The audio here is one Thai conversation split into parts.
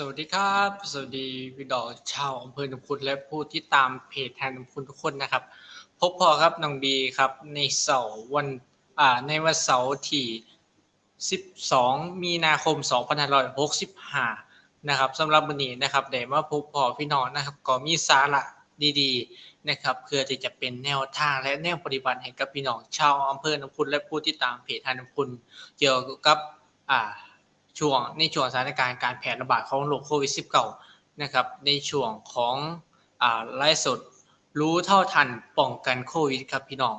สวัสดีครับ สวัสดีพี่ดอชาวอำเภอหนองคุณและผู้ที่ตามเพจแทนหนองคุณทุกคนนะครับ พบพอครับน้องบีครับในเสาร์วันอ่าในวันเสาร์ที่ 12 มีนาคม 2565 นะครับสำหรับวันนี้นะครับเดี๋ยวมาพบพอพี่น้องนะครับก็มีสาระดีๆนะครับเพื่อที่จะเป็นแนวทางและแนวปฏิบัติให้กับพี่น้องชาวอำเภอหนองคุณและผู้ที่ตามเพจแทนหนองคุณเกี่ยวกับอ่า ช่วงในช่วงสถานการณ์การแพร่ระบาดของโรคโควิด -19 นะครับในช่วงของอ่าไลฟ์สดรู้เท่าทันป้องกันโควิดครับพี่น้อง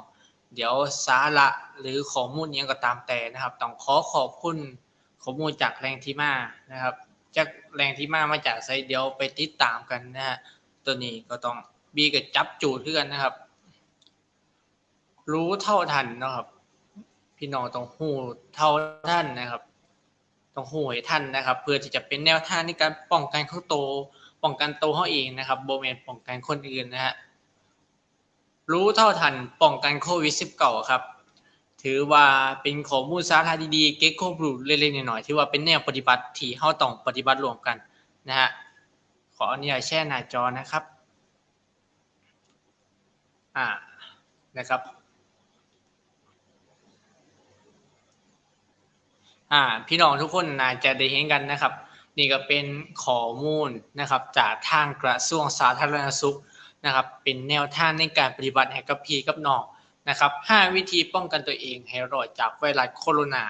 เดี๋ยวสาระหรือข้อมูลนี้ก็ตามแต่นะครับ ต้องขอขอบคุณข้อมูลจากแรงที่มานะครับ จากแรงที่มามาจากไซเดียวไปติดตามกันนะฮะตัวนี้ก็ต้องบีกับจับจูดขึ้นกันนะครับ รู้เท่าทันนะครับ พี่น้องต้องหูเท่าทันนะครับ ต้องหูให้ทันนะครับ เพื่อที่จะเป็นแนวทางในการป้องกันเขาโต ป้องกันโตเขาเองนะครับโบแมนป้องกันคนอื่นนะฮะรู้เท่าทันป้องกันโควิด -19 ครับ ถือว่าเป็นข้อมูลสาระดีๆ เก็บข้อมูเล็กๆหน้อยๆที่ว่าเป็นแนวปฏิบัติที่เราต้องปฏิบัติรวมกันนะฮะขออนุญาตแชร์หน้าจอนะครับอ่านะครับ อ่าพี่น้องทุกคนน่าจะได้เห็นกันนะครับ นี่ก็เป็นข้อมูลนะครับ จากทางกระทรวงสาธารณสุขนะครับ เป็นแนวทางในการปฏิบัติให้กับพี่กับน้องนะครับ5วิธีป้องกันตัวเองให้รอดจากไวรัสโคโรนา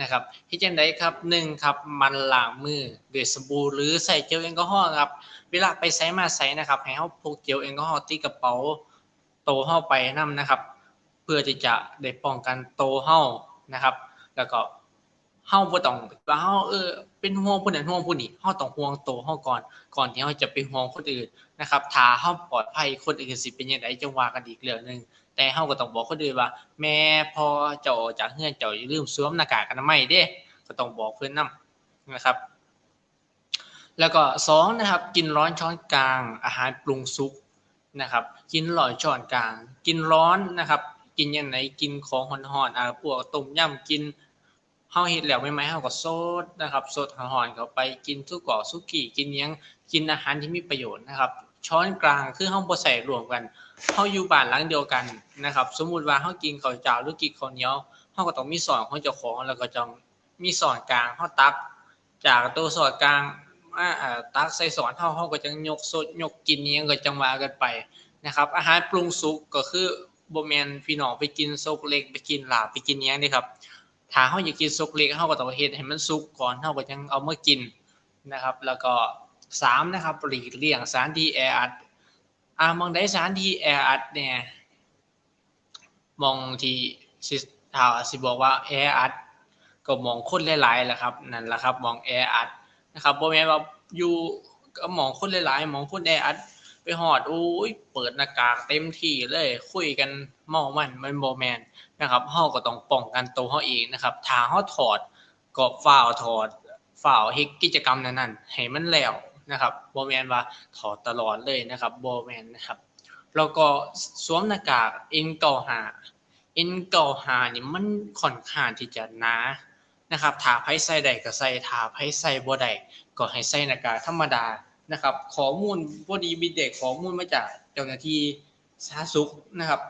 นะครับที่จังไดครับหนึ่งครับมันล้างมือด้วยสบู่หรือใส่เจลแอลกอฮอล์ครับเวลาไปไสมาไสนะครับให้เฮาพกเจลแอลกอฮอล์ติดกระเป๋าโตเฮาไปนํนะครับ เพื่อที่จะได้ป้องกันโตเฮานะครับ แล้วก็ เฮาบ่ต้องว่าเฮาเออเป็นห่วงผู้นั้นห่วงผู้นี้เฮาต้องห่วงตัวเฮาก่อนก่อนที่เฮาจะไปห่วงคนอื่นนะครับถ้าเฮาปลอดภัยคนอื่นสิเป็นจังไดจังว่ากันอีกเรื่องหนึงแต่เฮาก็ต้องบอกคนอื่นว่า แม่พอเจ้าออกจากเรือนเจ้าอย่าลืมสวมหน้ากากอนามัยเด้ก็ต้องบอกเพิ่นนํนะครับ แล้วก็สองนะครับ กินร้อนช้อนกลาง อาหารปรุงสุกนะครับ กินร้อนช้อนกลาง กินร้อนนะครับ กินย่างไหนกินของร้อนๆอ่าพวกต้มยำกิน เฮาเฮ็ดแล้วใหม่ๆเฮาก็สดนะครับสดร้อนๆเข้าไปกินทุกกอสุกี้กินหยังกินอาหารที่มีประโยชน์นะครับ ช้อนกลางคือเฮาบ่ใส่รวมกันเฮาอยู่บ้านหลังเดียวกันนะครับ สมมุติว่าเฮากินข้าวเจ้าหรือกินข้าวเหนียวเฮาก็ต้องมีช้อนของเจ้าของแล้วก็ต้องมีช้อนกลางเฮาตักจากตัวช้อนกลางมาอ่าตักใส่ช้อนเฮาเฮาก็จังยกสดยกกินหยังก็จังว่ากันไปนะครับ อาหารปรุงสุกก็คือบ่แม่นพี่น้องไปกินซกเล็กไปกินลาบไปกินหยังเด้ครับ ถ้าเฮาอยากกินสุกเล็กเฮาก็ต้องเฮ็ดให้มันสุกก่อนเฮาก็จังเอามากินนะครับ แล้วก็สามนะครับหลีกเลี่ยงสานที่แออัดอ่ามองใดสานที่แออัดเนี่ยมองที่สิถ้าสิบอกว่าแออัดก็มองคนหลายๆแหละครับนั่นแหละครับมองแออัดนะครับบ่แม่นว่าอยู่ก็มองคนหลายๆมองคนแออัด ไปฮอดโอ้ยเปิดหน้ากากเต็มที่เลย คุยกันเมามันมันบ่แมนนะครับเฮาก็ต้องป้องกันตัวเฮาเองนะครับถ้าเฮาถอดก็ฟ้าวถอดฟ้าวเฮ็ดกิจกรรมนั้นๆให้มันแล้วนะครับบ่แมนว่าถอดตลอดเลยนะครับบ่แมนนะครับแล้วก็สวมหน้ากาก N95 N95 นี่มันค่อนข้างที่จะหนานะครับถ้าไผใส่ได้ก็ใส่ถ้าไผใส่บ่ได้ก็ให้ใส่หน้ากากธรรมดา นะครับข้อมูลบ่ดีมีแต่ข้อมูลมาจากเจ้าหน้าที่สาธารณสุขนะครับ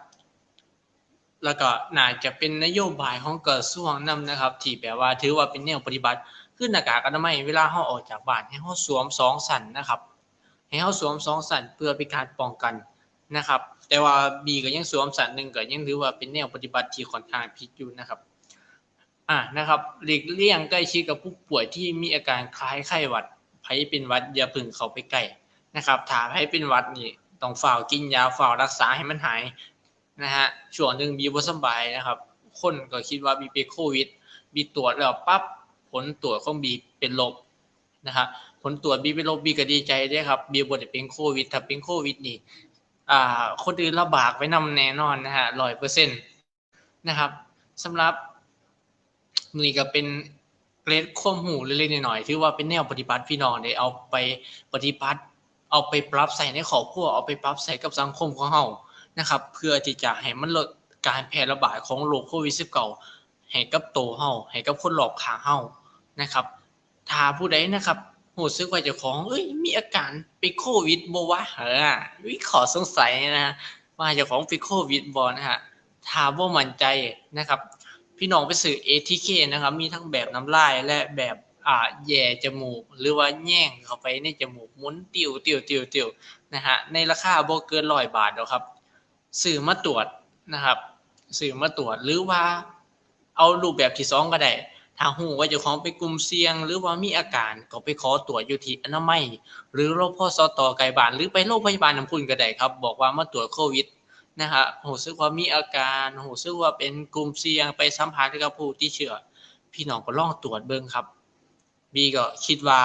แล้วก็น่าจะเป็นนโยบายของกระทรวงนำนะครับที่แบบว่าถือว่าเป็นแนวปฏิบัติคือหน้ากากอนามัยเวลาเราออกจากบ้านให้เราสวมสองชั้นนะครับให้เราสวมสองชั้นเพื่อเป็นการป้องกันนะครับ แต่ว่า B ก็ยังสวมชั้นหนึ่งก็ยังถือว่าเป็นแนวปฏิบัติที่ค่อนข้างผิดอยู่นะครับอ่านะครับหลีกเลี่ยงใกล้ชิดกับผู้ป่วยที่มีอาการคล้ายไข้หวัด ไผเป็นวัดอย่าพึ่งเขาไปใกล้นะครับถ้าไผเป็นวัดนี่ต้องฝ้าวกินยาฝ้าวรักษาให้มันหายนะฮะช่วงหนึ่งบีบสบายนะครับ คนก็คิดว่าบีเป็นโควิดบีตรวจแล้วปั๊บผลตรวจของบีเป็นลบนะครับผลตรวจบีเป็นลบบีก็ดีใจเด้ครับบีบ่ได้เป็นโควิดถ้าเป็นโควิดนี่อ่าคนอื่นลำบากไปนำแน่นอนนะฮะ100%นต์นะครับสำหรับนี่ก็เป็น เกรดความรู้เล็กๆน้อยๆถือว่าเป็นแนวปฏิบัติพี่น้องได้เอาไปปฏิบัติ เอาไปปรับใส่ในครอบครัวเอาไปปรับใส่กับสังคมของเฮานะครับ เพื่อที่จะให้มันลดการแพร่ระบาดของโรคโควิด 19 ให้กับโตเฮาให้กับคนรอบข้างเฮานะครับ ถ้าผู้ใดนะครับรู้สึกว่าเจ้าของเอ้ยมีอาการเป็นโควิดบ่วะเออมีข้อสงสัยนะฮะว่าเจ้าของเป็นโควิดบ่นะฮะถ้าบ่ามั่นใจนะครับ พี่น้องไปซื้อ ATK นะครับ มีทั้งแบบน้ำลายและแบบอ่าแย่จมูก หรือว่าแย่งเข้าไปในจมูกมุนติวติวติวติวนะฮะในราคาบ่เกินร้อยบาทหรอกครับซื้อมาตรวจนะครับซื้อมาตรวจหรือว่าเอารูปแบบที่สองก็ได้ถ้าหูว่าเจ้าของเป็นกลุ่มเสี่ยง หรือว่ามีอาการก็ไปขอตรวจอยู่ที่อนามัย หรือโรคพ่อสตอไกลบ้านหรือไปโรงพยาบาลน้ำพุนก็ได้ครับ บอกว่ามาตรวจโควิด นะฮะหูซึกว่ามีอาการหูซึกว่าเป็นกลุ่มเสี่ยงไปสัมผัสกับผู้ที่เชื้อพี่น้องก็ลองตรวจเบิ่งครับบีก็คิดว่า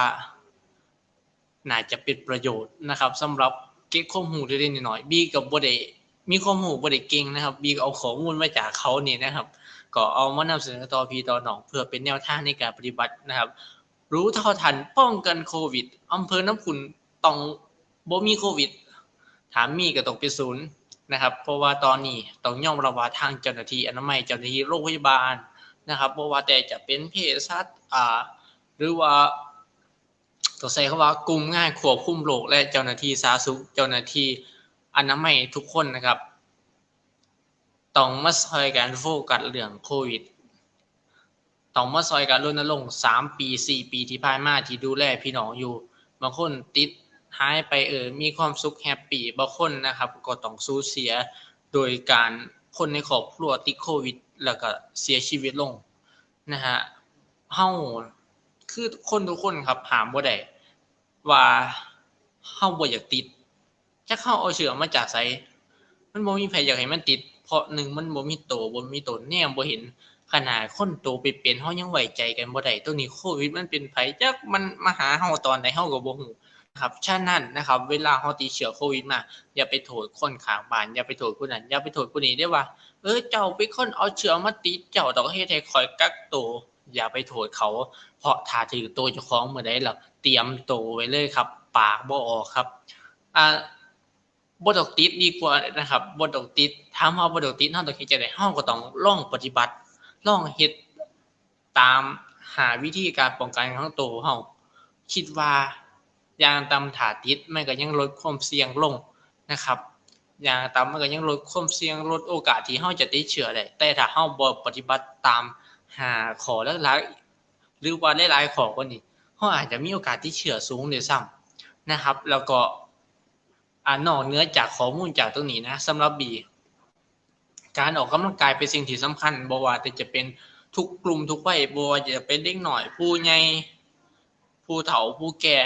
น่าจะเป็นประโยชน์นะครับสำหรับเก็บข้อมูลเล็กๆน้อยๆบีกับบด้มีข้อมูลบด้เก่งนะครับบีก็เอาข้อมูลมาจากเขานี่นะครับ ก็เอามานำเสนอต่อพี่ต่อน้องเพื่อเป็นแนวทางในการปฏิบัตินะครับ รู้เท่าทันป้องกันโควิดอำเภอน้ำขุนต้องบ่มีโควิด ถามมีก็ต้องเป็นศูนย์ นะครับ เพราะว่าตอนนี้ต้องยอมรับว่าทางเจ้าหน้าที่อนามัยเจ้าหน้าที่โรงพยาบาลนะครับบ่ว่าแต่จะเป็นเภสัชอ่าหรือว่าต้องใช้คำว่ากลุ่มงานควบคุมโรคและเจ้าหน้าที่สาธารณสุขเจ้าหน้าที่อนามัยทุกคนนะครับต้องมาซอยกันโฟกัสเรื่องโควิดต้องมาซอยกันรณรงค์3ปี 4 ปีที่ผ่านมาที่ดูแลพี่น้องอยู่บางคนติด หายไปเออมีความสุขแฮปปี้บางคนนะครับ ก็ต้องสูญเสียโดยการคนในครอบครัวติดโควิด แล้วก็เสียชีวิตลงนะฮะเฮาคือคนทุกคนครับหามบ่ได้ว่าเฮาบ่อยากติดจักเฮาเอาเชื้อมาจากไสมันบ่มีไผอยากให้มันติด เพราะหนึ่งมันบ่มีโตบ่มีโตนแนมบ่เห็นขนาดคนโตไปเป็นเฮายังไว้ใจกันบ่ได้ตัวนี้โควิดมันเป็นไผจักมันมาหาเฮาตอนใดเฮาก็บ่ฮู้ ครับฉะนั้นนะครับเวลาเฮาติดเชื้อโควิดมา อย่าไปโทษคนข้างบ้าน อย่าไปโทษผู้นั้น อย่าไปโทษผู้นี้ได้ว่า เออเจ้าเป็นคนเอาเชื้อมาติดเจ้าต้องให้ข่อยกักตัวอย่าไปโทษเขา เพราะถ้าถือตัวเจ้าของเมื่อใดแล้วเตรียมตัวไว้เลยครับ ปากบ่ออกครับอ่าบ่ต้องติดดีกว่านะครับบ่ต้องติดถามว่าบ่ต้องติดเฮาต้องเฮ็ดจังได๋เฮาก็ต้องลองปฏิบัติลองเฮ็ดตามหาวิธีการป้องกันของตัวเฮาคิดว่า ยางต่ำถาติดมันก็ยังลดความเสี่ยงลงนะครับยางต่ำมันก็ยังลดความเสี่ยงลดโอกาสที่เฮาจะติดเชื้อได้แต่ถ้าเฮาบ่ปฏิบัติตามหาข้อหลักๆหรือว่าหลายๆขอกว่านี้เฮาอาจจะมีโอกาสติดเชื้อสูงด้วยซ้ำนะครับ แล้วก็อ่านอกเนื้อจากข้อมูลจากตรงนี้นะสำหรับ B การออกกำลังกายเป็นสิ่งที่สำคัญบ่ว่าแต่จะเป็นทุกกลุ่มทุกวัยบ่ว่าจะเป็นเด็กหน้อยผู้ใหญ่ผู้เฒ่าผู้แก่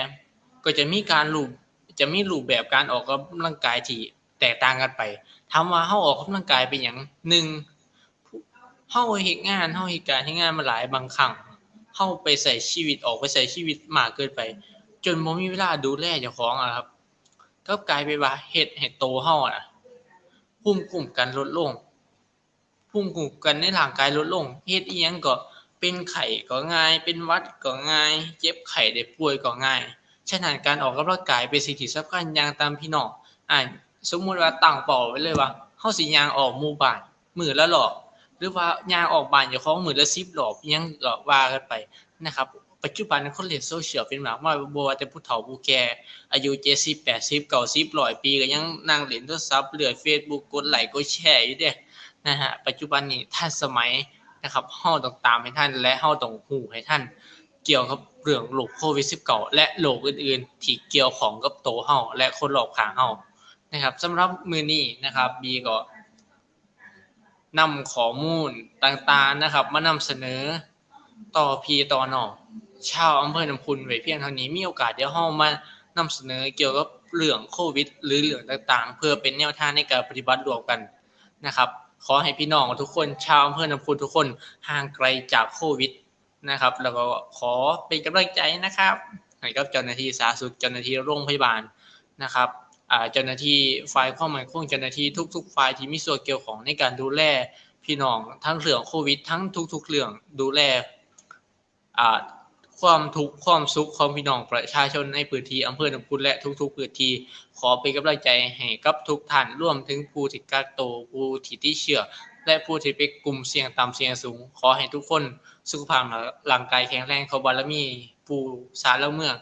ก็จะมีการรูปจะมีรูปแบบการออกกำลังกายที่แตกต่างกันไปถามว่าเฮาออกกำลังกายเป็นหยังหนึ่งเฮาเฮ็ดงานเฮาเฮ็ดการเฮ็ดงานมาหลายบางครั้งเฮาไปใช้ชีวิตออกไปใช้ชีวิตมากเกินไป จนบ่มีเวลาดูแลเจ้าของอะครับก็กลายเป็นว่าเฮ็ดให้โตวเฮาน่ะภูมิคุ้มกันลดลงภูมิคุ้มกันในร่างกายลดลงเฮ็ดอิหยังก็เป็นไข้ก็ง่าย เป็นวัดก็ง่าย เจ็บไข้ได้ป่วยก็ง่าย ฉะนั้นการออกกำลังกายเป็นสิ่งที่สำคัญอย่างตามพี่น้องอ่าสมมุติว่าตั้งเป้าไว้เลยว่าเฮาสิย่างออกหมู่บ้านมื้อละรอบหรือว่าย่างออกบ้านเจ้าของมื้อละ10รอบอิหยังก็ว่ากันไปนะครับปัจจุบันคนเล่นโซเชียลเป็นมากมายบ่ว่าแต่ผู้เฒ่าผู้แก่อายุ70 80 90 100ปีก็ยังนั่งเล่นโทรศัพท์เลื่อน Facebook กดไลค์กดแชร์อยู่เดะนะฮะปัจจุบันนี้ทันสมัยนะครับเฮาต้องตามให้ทันและเฮาต้องฮู้ให้ทัน เกี่ยวกับเรื่องโรคโควิด 19 และโรคอื่นๆ ที่เกี่ยวของกับตัวเฮาและคนรอบข้างเฮานะครับสำหรับมือนี้นะครับบีก็นำข้อมูลต่างๆนะครับ มานำเสนอต่อพีต่อน้องชาวอำเภอน้ำพุนไว้เพียงเท่านี้มีโอกาสเดี๋ยวเฮามานำเสนอเกี่ยวกับเรื่องโควิด หรือเรื่องต่างๆ เพื่อเป็นแนวทางในการปฏิบัติร่วมกันนะครับ ขอให้พี่น้องทุกคนชาวอำเภอน้ำพุนทุกคนห่างไกลจากโควิด นะครับ แล้วก็ขอเป็นกำลังใจนะครับให้กับเจ้าหน้าที่สาธารณสุขเจ้าหน้าที่โรงพยาบาลนะครับอ่าเจ้าหน้าที่ฝ่ายความมั่นคงเจ้าหน้าที่ทุก ๆ ฝ่ายที่มีส่วนเกี่ยวของในการดูแลพี่น้องทั้งเรื่องโควิด ทั้งทุก ๆ เรื่องดูแลอ่าความทุกข์ความสุขของพี่น้องประชาชนในพื้นที่อำเภอหนองพุนและทุก ๆ พื้นที่ขอเป็นกำลังใจให้กับทุกท่านร่วมถึงผู้ที่กักตัวผู้ที่ติดเชื้อและผู้ที่เป็นกลุ่มเสี่ยงต่ำเสี่ยงสูง ขอให้ทุกคน สุขภาพร่างกายแข็งแรงขอบารมีปู่ศาละเมือง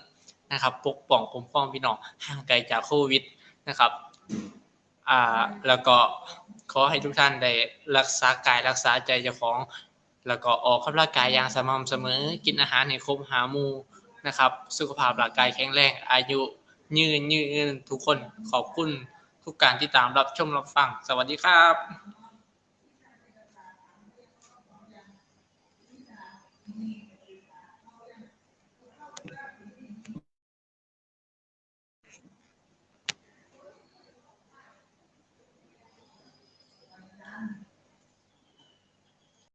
นะครับ ปกป้องคุ้มครองพี่น้องห่างไกลจากโควิดนะครับอ่าแล้วก็ขอให้ทุกท่านได้รักษากายรักษาใจเจ้าของ แล้วก็ออกกำลังกายอย่างสม่ำเสมอ กินอาหารให้ครบหามูนะครับ สุขภาพร่างกายแข็งแรงอายุยืนยืนทุกคนขอบคุณทุกการที่ตามรับชมรับฟัง สวัสดีครับ